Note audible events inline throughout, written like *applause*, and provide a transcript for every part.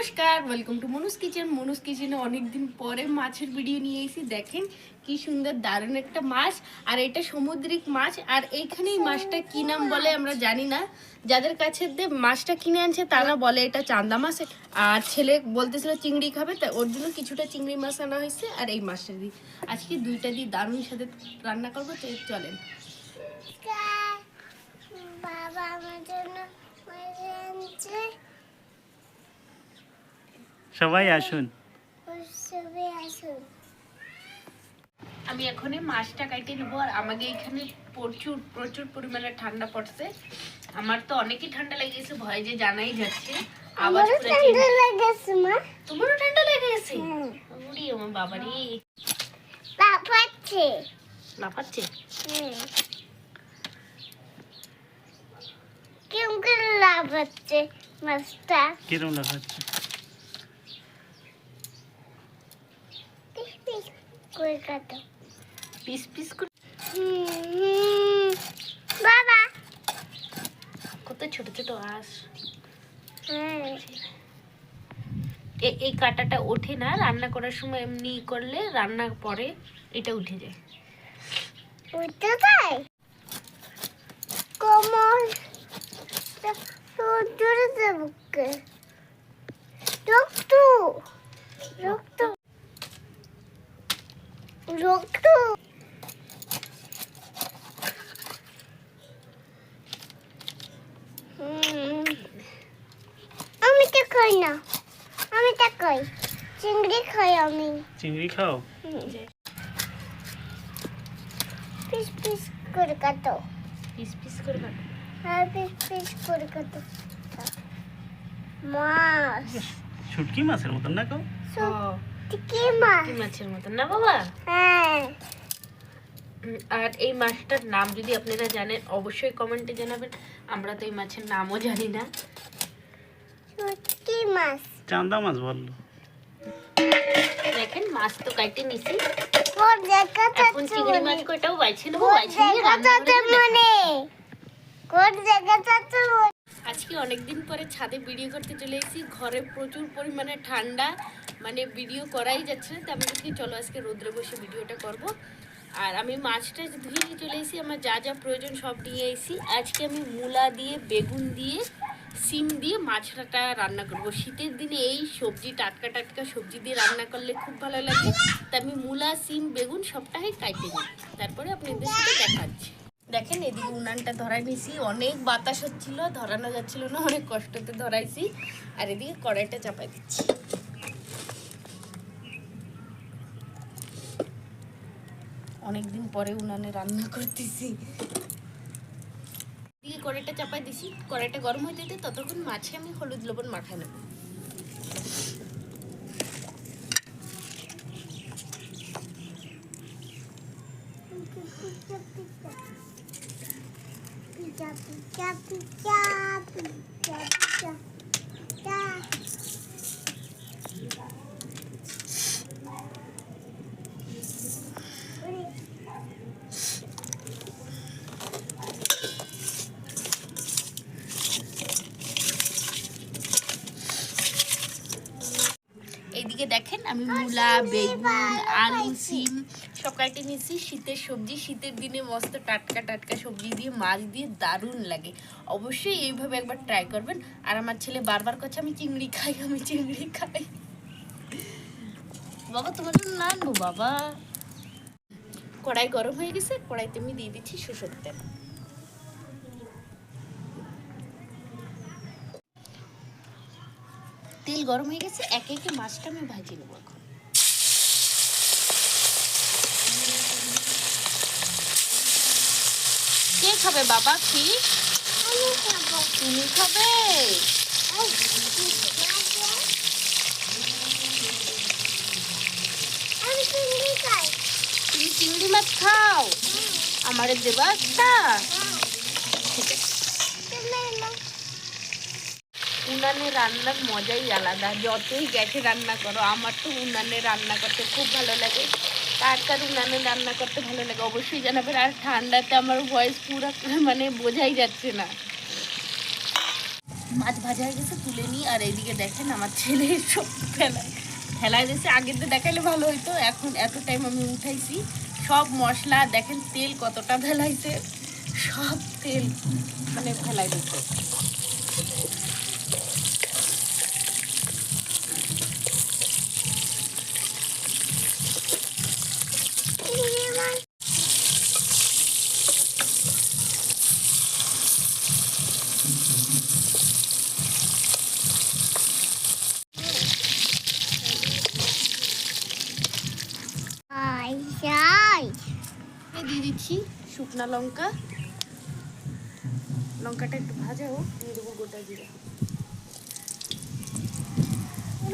নমস্কার welcome to Manu's kitchen Manu's কিচেনে অনেকদিন পরে মাছের ভিডিও নিয়ে এসেছি। দেখেন কি সুন্দর দারুণ একটা মাছ, আর এটা সামুদ্রিক মাছ, আর এইখানেই মাছটা কি নাম বলে আমরা জানি না। যাদের কাছে মাছটা কিনে আনছে, তারা বলে এটা চান্দা মাছ। আর ছেলে বলতেছিল চিংড়ি খাবে তাই ওর জন্য কিছুটা চিংড়ি মাছ আনা হয়েছে, আর এই মাছটা দিই আজকে দুইটা দিয়ে দারুণ সাথে রান্না করব। তো চলেন। বাবা আমার জন্য সবাই আসুন। আমি এখন মাছটা কাটিয়ে নেব আর আমাকে এখানে প্রচুর প্রচুর পরিমাণে ঠান্ডা পড়ছে। আমার তো অনেকই ঠান্ডা লেগেছে ভয় যে জানাই যাচ্ছে। ঠান্ডা লেগেছে মা। তোমারও ঠান্ডা লেগে গেছে আমার বাবারে। লাফাচ্ছে। লাফাচ্ছে? কেমন করে লাফাচ্ছে মাছটা? কিরম দেখাচ্ছে পিস পিস করে কাটো পিস পিস করে বাবা। কত ছোট ছোট আঁশ। হ্যাঁ। এই কাঁটাটা ওঠে না রান্না করার সময় এমনি করলে রান্নার পরে এটা উঠে যায়। উঠতে যায়? কোমল জোরে দেবকে রক্ত রক্ত রক্ত হুম। আমি তো খাই না আমি তো খাই চিংড়ি খাই আমি। চিংড়ি খাও? পিস পিস করে কাটো। পিস পিস করে কাটো। আর পিস পিস করে কাটো। মাছ। শুটকি মাছের মতন না খাও ও, মাছ। মাছের মতন না বাবা? হ্যাঁ। আর এই মাছটার নাম যদি আপনারা জানেন অবশ্যই কমেন্টে জানাবেন। আমরা তো এই মাছের নামও জানি না। মাছ। চান্দা মাছ বলল। দেখেন মাছ তো কাটে নিছি। এখন চিংড়ি মাছ কয়টাও বাইছে নেব বাইছে আজকে অনেকদিন পরে ছাদে ভিডিও করতে চলে এসেছি। ঘরে প্রচুর পরিমাণে ঠান্ডা মানে ভিডিও করাই যাচ্ছে না তো আমি দেখি চলো আজকে রোদ্রে বসে ভিডিওটা করব। আর আমি মাছটা ধুয়ে নিয়ে চলে এসেছি আমার যা যা প্রয়োজন সব নিয়ে এসেছি। আজকে আমি মূলা দিয়ে বেগুন দিয়ে সিম দিয়ে মাছটা রান্না করব। শীতের দিনে এই সবজি, টাটকা টাটকা সবজি দিয়ে রান্না করলে খুব ভালো লাগে। তা আমি মূলা, সিম, বেগুন সবটাই কাটে নিই তারপরে আপনাদের সাথে দেখাচ্ছি। দেখেন, এদিকে উনানটা ধরাই নিয়েছি অনেক বাতাস হচ্ছিল, ধরানো যাচ্ছিল না, অনেক কষ্টতে ধরাইছি। আর এদিকে কড়াইটা চাপাই দিচ্ছি। অনেকদিন পরে উনানে রান্না করতেছি। কড়াইটা চাপাই দিছি, কড়াইটা গরম হইতে দিতে ততক্ষণ মাছে আমি হলুদ লবণ মাখাই নেব। পিজা পিজা পিজা পিজা এইদিকে দেখেন আমি মূলা বেগুন আলু সিম সব কাটে নিয়েছি। শীতের সবজি শীতের দিনে মস্ত টাটকা টাটকা সবজি দিয়ে মাছ দিয়ে দারুণ লাগে। অবশ্যই এইভাবে একবার ট্রাই করবেন। আর আমার ছেলে বারবার করছে আমি চিংড়ি খাই আমি চিংড়ি খাই। বাবা তোমার জন্য না আনব বাবা? কড়াই গরম হয়ে গেছে কড়াইতে আমি দিয়ে দিচ্ছি সরষের তেল। তেল গরম হয়ে গেছে, একে একে মাছটা আমি ভাজি নেব এখন। কে খাবে বাবা? কি? তুমি খাবে। তুমি চিংড়ি মাছ খাও। আমারে দেবা ঠিক আছে। উনানে রান্নার মজাই আলাদা। যতই গ্যাসে রান্না করো, আমার তো উনানে রান্না করতে খুব ভালো লাগে। কার কার উনানে রান্না করতে ভালো লাগে অবশ্যই জানাবেন। আর ঠান্ডাতে আমার ভয়েস পুরো *laughs* মানে বোঝাই যাচ্ছে না। মাছ ভাজা হয়ে গেছে, তুলে নিই। আর এইদিকে দেখেন আমার ছেলে সব ফেলায় ফেলায় দিয়েছে। আগের তো দেখালে ভালো হতো এখন এত টাইম আমি উঠাইছি। সব মশলা, দেখেন তেল কতটা ফেলাইছে। সব তেল মানে ফেলাই দিচ্ছে আই যাই এই দিয়ে দিচ্ছি শুকনা লঙ্কা। লঙ্কাটা একটু ভাজা হোক, দিয়ে দেবো গোটা জিরা।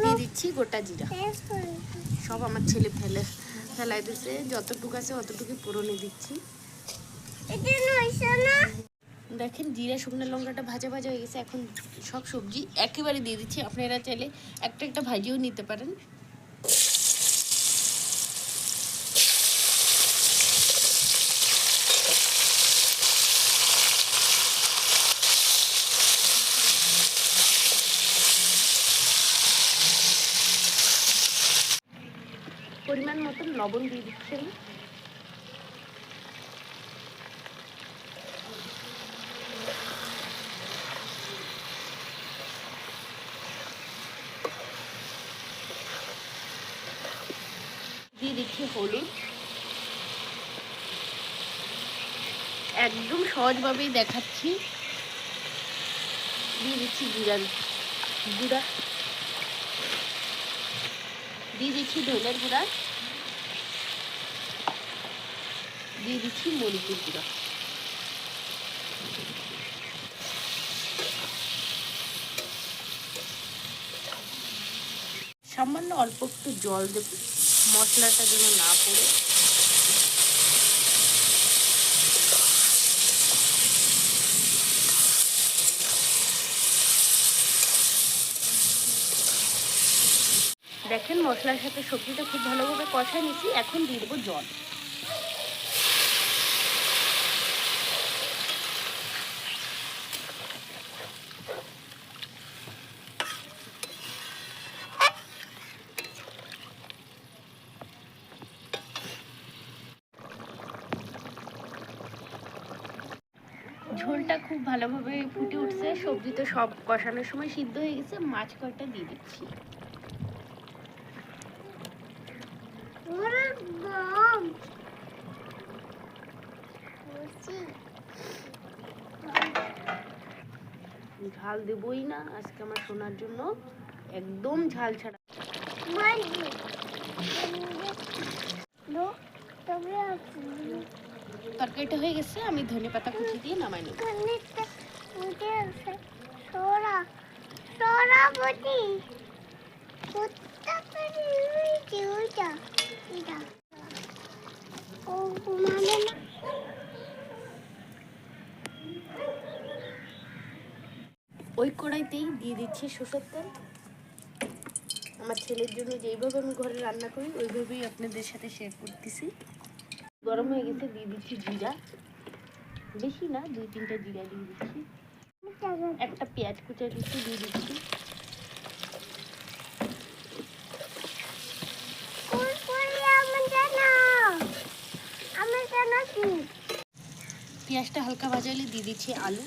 দিয়ে দিচ্ছি গোটা জিরা। সব আমার ছেলে ফেলে, ফেলাই দিছে। যতটুকু আছে অতটুকু পুরনে দিচ্ছি। দেখেন জিরা, শুকনো লঙ্কাটা ভাজা ভাজা হয়ে গেছে। এখন সব সবজি একেবারে দিয়ে দিচ্ছি। আপনারা চাইলে একটা একটা ভাজিও নিতে পারেন পরিমাণ মতন লবণ দিয়ে দিচ্ছি আমি। দিয়ে দিচ্ছি হলুদ। একদম সহজভাবেই দেখাচ্ছি। দিয়ে দিচ্ছি জিরা গুঁড়া। দিয়ে দিচ্ছি ধনের গুঁড়া। দিয়ে দিচ্ছি মরিচের গুঁড়া। সামান্য অল্প একটু জল দেব, মশলাটা যেন না পড়ে। দেখেন মশলার সাথে সবজিটা খুব ভালোভাবে কষায় নিচ্ছি, এখন দিয়ে দেবো জল। ঝোলটা খুব ভালোভাবে ফুটে উঠছে। সবজি তো সব কষানোর সময় সিদ্ধ হয়ে গেছে। মাছ কয়টা দিয়ে দিচ্ছি। ঝাল দেবই না আজকে আমার শোনার জন্য। একদম ঝাল ছাড়া। তরকারিটা হয়ে গেছে আমি ধনে পাতা কুচি দিয়ে নামাই নেব। আছে সোরা সোরা বটি। কুত্তা করে উইটি উইটা এটা ও ঘুমাবে না। ওই কড়াইতেই দিয়ে দিচ্ছি সরষের তেল। আমার ছেলের জন্য যেইভাবে আমি ঘরে রান্না করি ওইভাবেই আপনাদের সাথে শেয়ার করতেছি। গরম হয়ে গেছে দিয়ে দিচ্ছি জিরা। বেশি না দুই তিনটা জিরা দিয়ে দিচ্ছি। একটা পেঁয়াজ কুচা দিচ্ছি দিয়ে দিচ্ছি। পেঁয়াজটা হালকা ভাজালে দিয়ে দিচ্ছি আলু।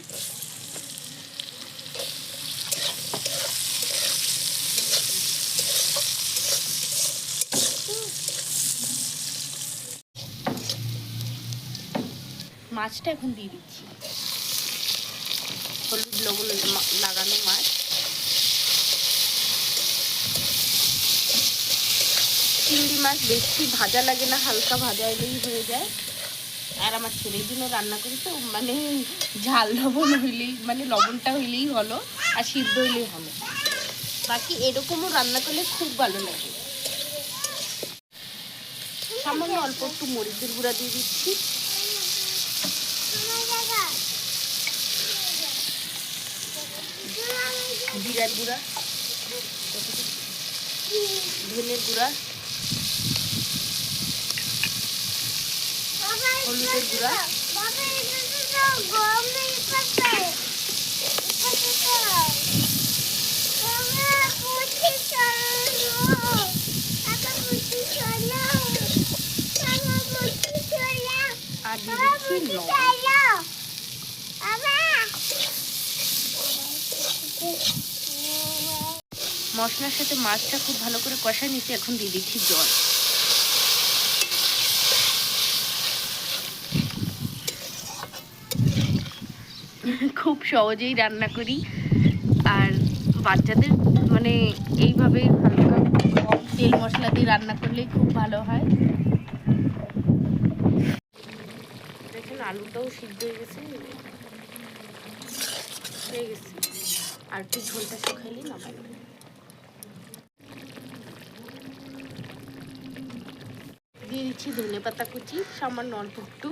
মাছটা এখন দিয়ে দিচ্ছি। হলুদ লবণ লাগানো মাছ। চিংড়ি মাছ বেশি ভাজা লাগে না, হালকা ভাজা এলেই হয়ে যায়। আর আমার ছেলের জন্য রান্না করি তো মানে ঝাল লবণ হইলেই মানে লবণটা হইলেই হলো, আর সিদ্ধ হইলেই হলো। বাকি এরকমও রান্না করলে খুব ভালো লাগে। সামান্য অল্প একটু মরিচের গুঁড়া দিয়ে দিচ্ছি আমার জায়গা জিরার গুঁড়া ধনের গুঁড়া হলুদের গুঁড়া। বাবা এটা তো গরমে পাচ্ছে বাবা কুচি চলো বাবা কুচি চলো বাবা কুচি চলো আর দিয়ে বাবা দিচ্ছি কুচি লবণ চলো বাবা মশলার সাথে মাছটা খুব ভালো করে কষায় নিতে এখন দিয়ে দিচ্ছি জল। খুব সহজেই রান্না করি। আর বাচ্চাদের মানে এইভাবে হালকা কম তেল মশলা দিয়ে রান্না করলেই খুব ভালো হয়। দেখুন, আলুটাও সিদ্ধ হয়ে গেছে। হয়ে গেছে। আর একটু ঝোলটা শুকাইলে নেব। দিচ্ছি ধনে পাতা কুচি, সামান্য অল্প একটু।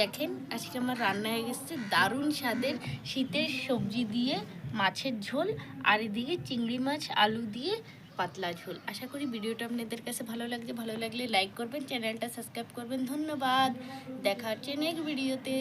দেখেন, আজকে আমার রান্না হয়ে গেছে দারুণ স্বাদের শীতের সবজি দিয়ে মাছের ঝোল, আর এদিকে চিংড়ি মাছ, আলু দিয়ে পাতলা ঝোল। আশা করি ভিডিওটা আপনাদের কাছে ভালো লাগছে। ভালো লাগলে লাইক করবেন চ্যানেলটা সাবস্ক্রাইব করবেন। ধন্যবাদ। দেখা হচ্ছে নেক্সট ভিডিওতে